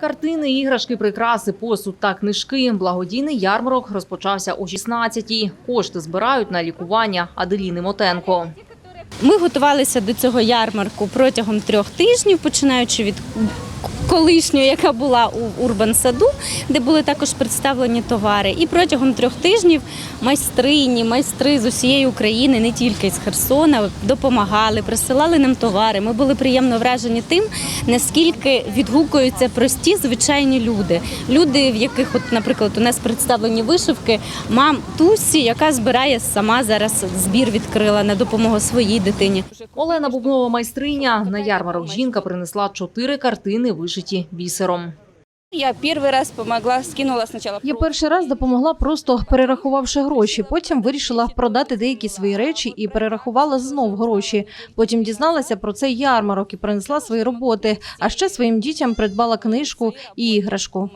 Картини, іграшки, прикраси, посуд та книжки. Благодійний ярмарок розпочався о 16-й. Кошти збирають на лікування Аделіни Мотенко. Ми готувалися до цього ярмарку протягом трьох тижнів, починаючи від колишньої, яка була у Урбан-саду, де були також представлені товари. І протягом трьох тижнів майстрині, майстри з усієї України, не тільки з Херсона, допомагали, присилали нам товари. Ми були приємно вражені тим, наскільки відгукуються прості звичайні люди. Люди, в яких, от, наприклад, у нас представлені вишивки, мам Тусі, яка збирає сама зараз збір відкрила на допомогу своїй дитині. Олена Бубнова майстриня. На ярмарок жінка принесла чотири картини, вишиті бісером. Я перший раз помогла, скинула спочатку. Я перший раз допомогла, просто перерахувавши гроші. Потім вирішила продати деякі свої речі і перерахувала знов гроші. Потім дізналася про цей ярмарок і принесла свої роботи. А ще своїм дітям придбала книжку і іграшку.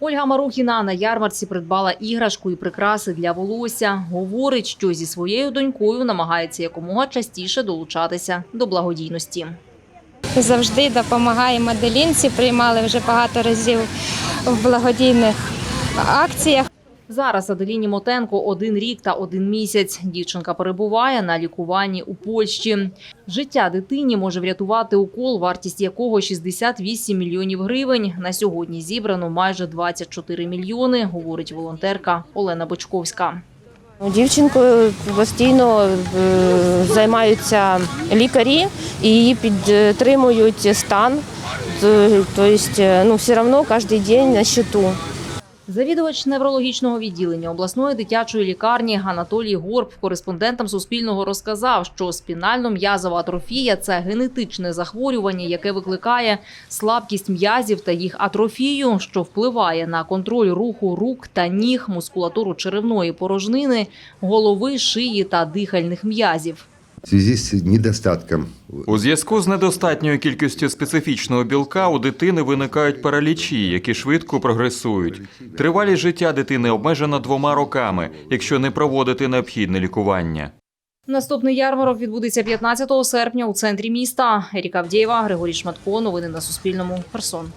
Ольга Марухіна на ярмарці придбала іграшку і прикраси для волосся. Говорить, що зі своєю донькою намагається якомога частіше долучатися до благодійності. Завжди допомагаємо Аделінці. Приймали вже багато разів в благодійних акціях. Зараз Аделіні Мотенко один рік та один місяць. Дівчинка перебуває на лікуванні у Польщі. Життя дитині може врятувати укол, вартість якого 68 мільйонів гривень. На сьогодні зібрано майже 24 мільйони, говорить волонтерка Олена Бочковська. Дівчинкою постійно е, займаються лікарі і її підтримують стан. Тобто, ну, все одно кожен день на щиту. Завідувач неврологічного відділення обласної дитячої лікарні Анатолій Горб кореспондентам Суспільного розказав, що спінально-м'язова атрофія це генетичне захворювання, яке викликає слабкість м'язів та їх атрофію, що впливає на контроль руху рук та ніг, мускулатуру черевної порожнини, голови, шиї та дихальних м'язів. В связи с недостатком У зв'язку з недостатньою кількістю специфічного білка у дитини виникають паралічі, які швидко прогресують. Тривалість життя дитини обмежена двома роками, якщо не проводити необхідне лікування. Наступний ярмарок відбудеться 15 серпня у центрі міста. Еріка Авдєєва, Григорій Шматко. Новини на Суспільному. Херсон.